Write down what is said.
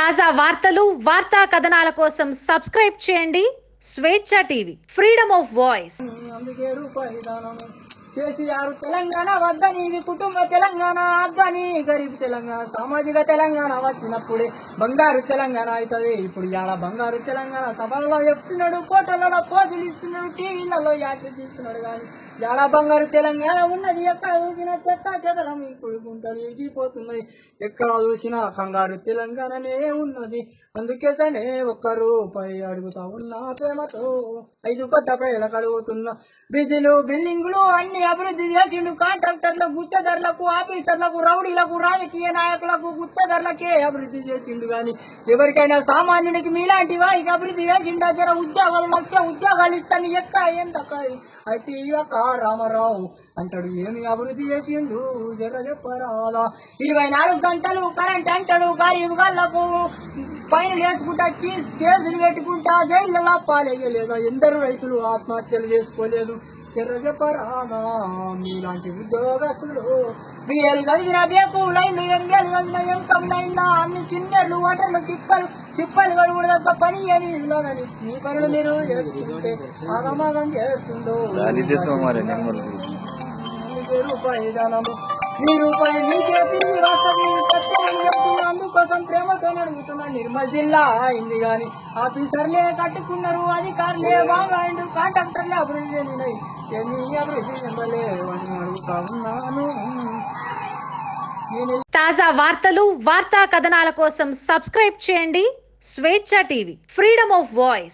తాజా వార్తలు వార్తా కథనాల కోసం సబ్స్క్రైబ్ చేయండి. Swecha TV freedom of voice. KCR Telangana వద్దని ఇది కుటుంబ తెలంగాణ అద్దని గరీబ్ తెలంగాణ సామాజిక తెలంగాణ వచ్చినప్పుడే బంగారు తెలంగాణ అవుతుంది. ఇప్పుడు ఇవాళ బంగారు తెలంగాణ సభల్లో చెప్తున్నాడు కోటలలో పోజులు ఇస్తున్నాడు టీవీలలో యాత్ర తీస్తున్నాడు కానీ ఇవాళ బంగారు తెలంగాణ ఉన్నది ఎక్కడ చూసినా చెత్త చెదరం ఇప్పుడు గుంటలు ఎక్కడ చూసినా కంగారు తెలంగాణనే ఉన్నది. అందుకే సనే ఒక్క రూపాయి అడుగుతా ఉన్నా ప్రేమతో. ఐదు కొత్త ప్రజలకు అడుగుతున్నా బ్రిడ్జిలు బిల్డింగులు అన్ని అభివృద్ధి చేసిండు. కాంట్రాక్టర్లు గుత్తధరలకు ఆఫీసర్లకు రౌడీలకు రాజకీయ నాయకులకు గుత్తధరలకే అభివృద్ధి చేసిండు కానీ ఎవరికైనా సామాన్యుడికి మీలాంటి వారికి అభివృద్ధి చేసిండా? జర ఉద్యోగాలు లక్ష ఉద్యోగాలు ఇస్తాను ఎక్కడ ఎంత అటు యొక్క రామారావు అంటాడు ఏమి అభివృద్ధి చేసిండు? జర చెప్పరాలా ఇరవై నాలుగు గంటలు కరెంట్ అంటాడు గరీబ్ గల్లపు పైన వేసుకుంటా కేసు కేసులు పెట్టుకుంటా జైల్లో పాలేయలేదా? ఎందరు రైతులు ఆత్మహత్యలు చేసుకోలేదు. చెర్ర చెప్పరానా మీలాంటి ఉద్యోగస్తులు. బిఏలు చదివిన బేకు లైన్లు ఎంగేలు చదివిన ఎంకం లైన్ల అన్ని కిన్నెర్లు ఓటర్లు తిప్పలు చిప్పలు కడుగుడు పని ఏమి ఉండదని మీ పనులు మీరు చేసుకుంటే చేస్తుండో అందుకే రూపాయి దానము మీ చేతి వస్తుంది సత్యం చెప్తున్నా అడుగుతున్నా నిర్మల్ జిల్లా అయింది కానీ ఆఫీసర్లే కట్టుకున్నారు అధికారులే బాగాండు కాంట్రాక్టర్లే అభివృద్ధి చెందినాయి ఎన్ని అభివృద్ధి చెందలేవని అడుగుతా ఉన్నాను. తాజా వార్తలు వార్తా కథనాల కోసం సబ్స్క్రైబ్ చేయండి Swecha TV freedom of voice.